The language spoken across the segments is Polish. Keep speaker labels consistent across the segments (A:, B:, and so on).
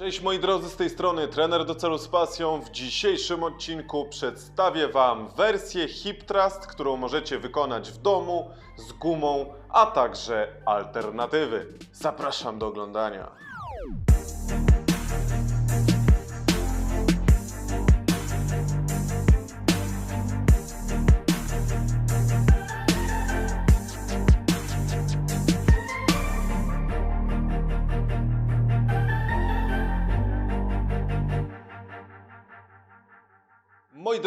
A: Cześć moi drodzy, z tej strony trener do celu z pasją. W dzisiejszym odcinku przedstawię Wam wersję Hip Thrust, którą możecie wykonać w domu z gumą, a także alternatywy. Zapraszam do oglądania.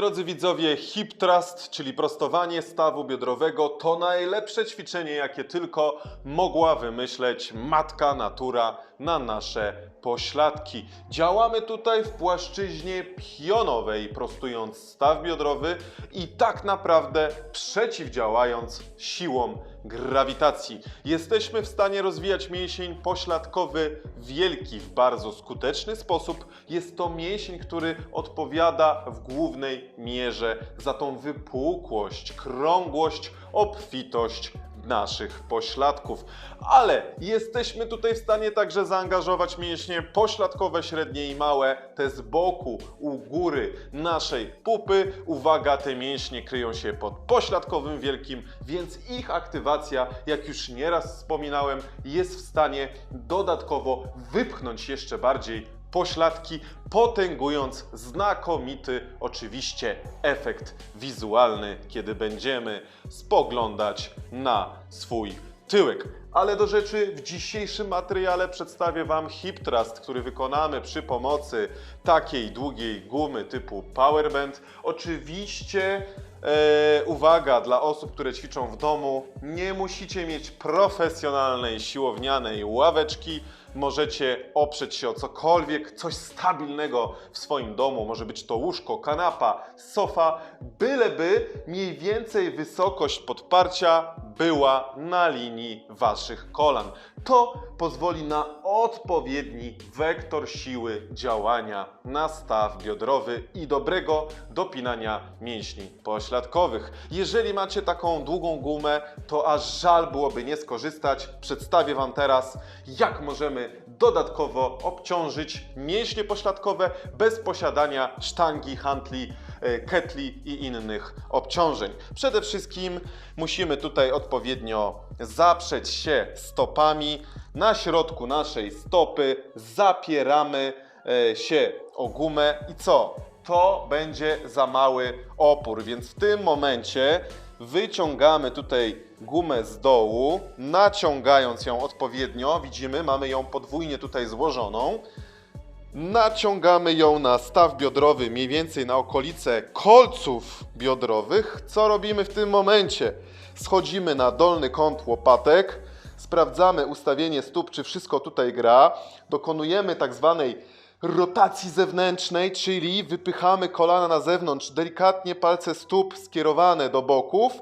A: Drodzy widzowie, hip thrust, czyli prostowanie stawu biodrowego, to najlepsze ćwiczenie, jakie tylko mogła wymyśleć matka natura na nasze pośladki. Działamy tutaj w płaszczyźnie pionowej, prostując staw biodrowy i tak naprawdę przeciwdziałając siłom grawitacji. Jesteśmy w stanie rozwijać mięsień pośladkowy wielki w bardzo skuteczny sposób. Jest to mięsień, który odpowiada w głównej mierze za tą wypukłość, krągłość, obfitość naszych pośladków. Ale jesteśmy tutaj w stanie także zaangażować mięśnie pośladkowe, średnie i małe, te z boku, u góry naszej pupy. Uwaga, te mięśnie kryją się pod pośladkowym wielkim, więc ich aktywacja, jak już nieraz wspominałem, jest w stanie dodatkowo wypchnąć jeszcze bardziej pośladki, potęgując znakomity oczywiście efekt wizualny, kiedy będziemy spoglądać na swój tyłek. Ale do rzeczy, w dzisiejszym materiale przedstawię Wam hip thrust, który wykonamy przy pomocy takiej długiej gumy typu Powerband. Oczywiście E, uwaga dla osób, które ćwiczą w domu, nie musicie mieć profesjonalnej siłownianej ławeczki. Możecie oprzeć się o cokolwiek, coś stabilnego w swoim domu. Może być to łóżko, kanapa, sofa, byleby mniej więcej wysokość podparcia była na linii waszych kolan. To pozwoli na odpowiedni wektor siły działania na staw biodrowy i dobrego dopinania mięśni pośladkowych. Jeżeli macie taką długą gumę, to aż żal byłoby nie skorzystać. Przedstawię Wam teraz, jak możemy dodatkowo obciążyć mięśnie pośladkowe bez posiadania sztangi, hantli, e, ketli i innych obciążeń. Przede wszystkim musimy tutaj odpowiednio zaprzeć się stopami. Na środku naszej stopy zapieramy e, się o gumę i co? To będzie za mały opór, więc w tym momencie wyciągamy tutaj gumę z dołu, naciągając ją odpowiednio. Widzimy, mamy ją podwójnie tutaj złożoną. Naciągamy ją na staw biodrowy, mniej więcej na okolice kolców biodrowych. Co robimy w tym momencie? Schodzimy na dolny kąt łopatek, sprawdzamy ustawienie stóp, czy wszystko tutaj gra. Dokonujemy tak zwanej rotacji zewnętrznej, czyli wypychamy kolana na zewnątrz, delikatnie palce stóp skierowane do boków.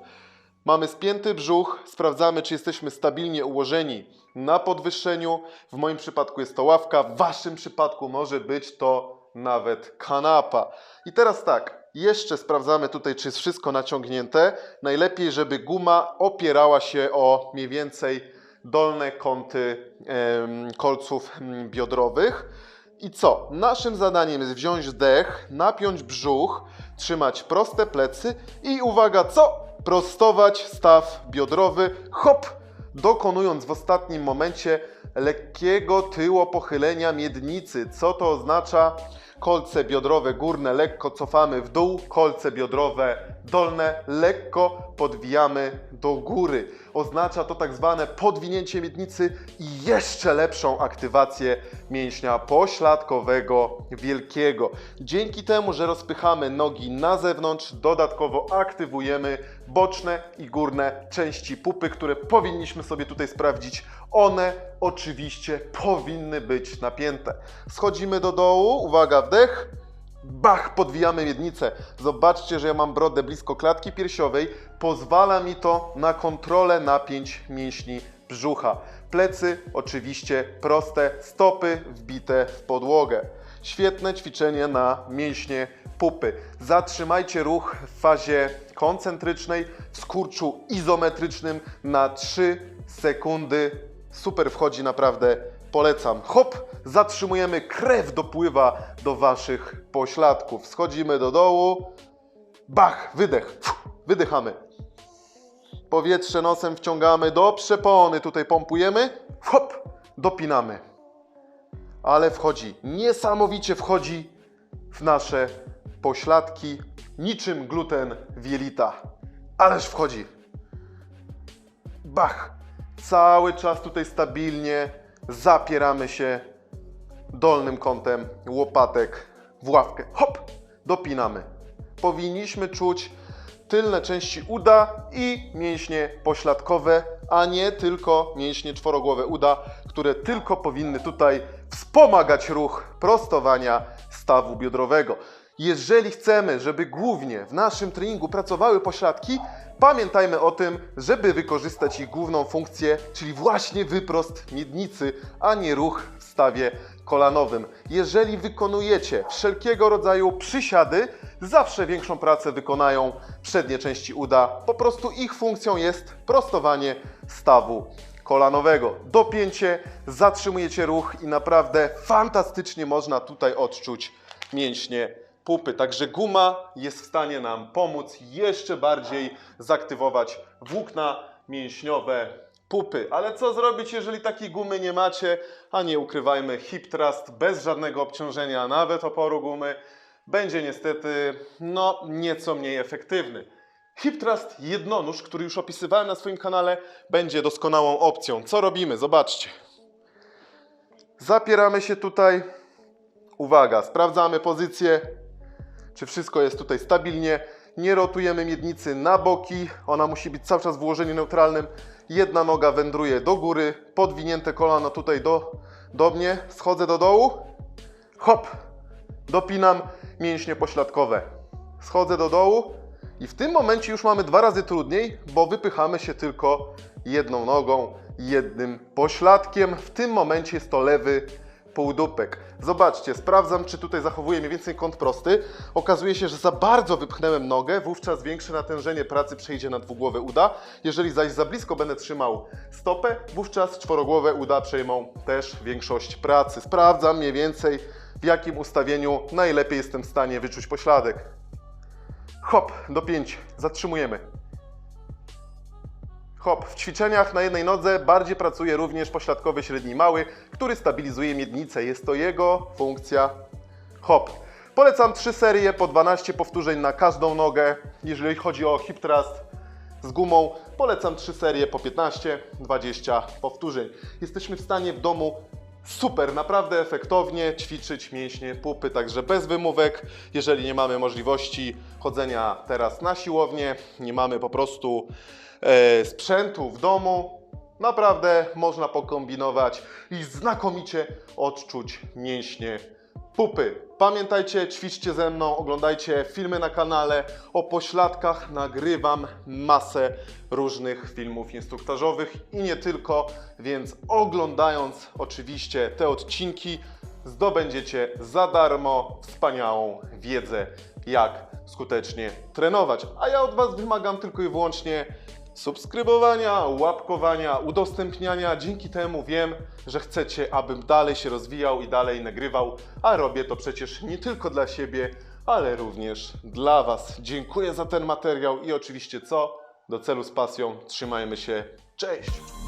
A: Mamy spięty brzuch, sprawdzamy, czy jesteśmy stabilnie ułożeni na podwyższeniu. W moim przypadku jest to ławka, w waszym przypadku może być to nawet kanapa. I teraz tak, jeszcze sprawdzamy tutaj, czy jest wszystko naciągnięte. Najlepiej, żeby guma opierała się o mniej więcej dolne kąty kolców mm, biodrowych. I co? Naszym zadaniem jest wziąć dech, napiąć brzuch, trzymać proste plecy i uwaga, co? Prostować staw biodrowy, hop, dokonując w ostatnim momencie lekkiego tyłopochylenia miednicy. Co to oznacza? Kolce biodrowe górne lekko cofamy w dół, kolce biodrowe dolne lekko podwijamy do góry. Oznacza to tak zwane podwinięcie miednicy i jeszcze lepszą aktywację mięśnia pośladkowego wielkiego. Dzięki temu, że rozpychamy nogi na zewnątrz, dodatkowo aktywujemy boczne i górne części pupy, które powinniśmy sobie tutaj sprawdzić. One oczywiście powinny być napięte. Schodzimy do dołu, uwaga, wdech. Bach, podwijamy miednicę. Zobaczcie, że ja mam brodę blisko klatki piersiowej. Pozwala mi to na kontrolę napięć mięśni brzucha. Plecy oczywiście proste, stopy wbite w podłogę. Świetne ćwiczenie na mięśnie pupy. Zatrzymajcie ruch w fazie koncentrycznej, w skurczu izometrycznym na 3 sekundy. Super wchodzi naprawdę Polecam. Hop, zatrzymujemy, krew dopływa do waszych pośladków. Schodzimy do dołu. Bach, wydech. Wydychamy. Powietrze nosem wciągamy do przepony. Tutaj pompujemy. Hop, dopinamy. Ale wchodzi, niesamowicie wchodzi w nasze pośladki, niczym gluten w jelita. Ależ wchodzi. Bach! Cały czas tutaj stabilnie zapieramy się dolnym kątem łopatek w ławkę. Hop! Dopinamy. Powinniśmy czuć tylne części uda i mięśnie pośladkowe, a nie tylko mięśnie czworogłowe uda, które tylko powinny tutaj wspomagać ruch prostowania stawu biodrowego. Jeżeli chcemy, żeby głównie w naszym treningu pracowały pośladki, pamiętajmy o tym, żeby wykorzystać ich główną funkcję, czyli właśnie wyprost miednicy, a nie ruch w stawie kolanowym. Jeżeli wykonujecie wszelkiego rodzaju przysiady, zawsze większą pracę wykonają przednie części uda. Po prostu ich funkcją jest prostowanie stawu kolanowego. Dopięcie, zatrzymujecie ruch i naprawdę fantastycznie można tutaj odczuć mięśnie pupy. Także guma jest w stanie nam pomóc jeszcze bardziej zaktywować włókna mięśniowe pupy. Ale co zrobić, jeżeli takiej gumy nie macie? A nie ukrywajmy, hip thrust bez żadnego obciążenia, nawet oporu gumy, będzie niestety no nieco mniej efektywny. Hip thrust jednonóż, który już opisywałem na swoim kanale, będzie doskonałą opcją. Co robimy? Zobaczcie. Zapieramy się tutaj. Uwaga, sprawdzamy pozycję, czy wszystko jest tutaj stabilnie. Nie rotujemy miednicy na boki, ona musi być cały czas w ułożeniu neutralnym. Jedna noga wędruje do góry, podwinięte kolano tutaj do, do mnie, schodzę do dołu, hop, dopinam mięśnie pośladkowe. Schodzę do dołu i w tym momencie już mamy dwa razy trudniej, bo wypychamy się tylko jedną nogą, jednym pośladkiem. W tym momencie jest to lewy półdupek. Zobaczcie, sprawdzam, czy tutaj zachowuje mniej więcej kąt prosty. Okazuje się, że za bardzo wypchnąłem nogę, wówczas większe natężenie pracy przejdzie na dwugłowe uda. Jeżeli zaś za blisko będę trzymał stopę, wówczas czworogłowe uda przejmą też większość pracy. Sprawdzam mniej więcej, w jakim ustawieniu najlepiej jestem w stanie wyczuć pośladek. Hop, dopięcie, zatrzymujemy. Hop, w ćwiczeniach na jednej nodze bardziej pracuje również pośladkowy średni mały, który stabilizuje miednicę. Jest to jego funkcja. Hop. Polecam 3 serie po 12 powtórzeń na każdą nogę. Jeżeli chodzi o hip thrust z gumą, polecam 3 serie po 15-20 powtórzeń. Jesteśmy w stanie w domu super, naprawdę efektownie ćwiczyć mięśnie pupy, także bez wymówek. Jeżeli nie mamy możliwości chodzenia teraz na siłownię, nie mamy po prostu sprzętu w domu, naprawdę można pokombinować i znakomicie odczuć mięśnie pupy. Pamiętajcie, ćwiczcie ze mną, oglądajcie filmy na kanale. O pośladkach nagrywam masę różnych filmów instruktażowych i nie tylko, więc oglądając oczywiście te odcinki, zdobędziecie za darmo wspaniałą wiedzę, jak skutecznie trenować. A ja od Was wymagam tylko i wyłącznie subskrybowania, łapkowania, udostępniania. Dzięki temu wiem, że chcecie, abym dalej się rozwijał i dalej nagrywał, a robię to przecież nie tylko dla siebie, ale również dla Was. Dziękuję za ten materiał i oczywiście co? Do celu z pasją. Trzymajmy się. Cześć!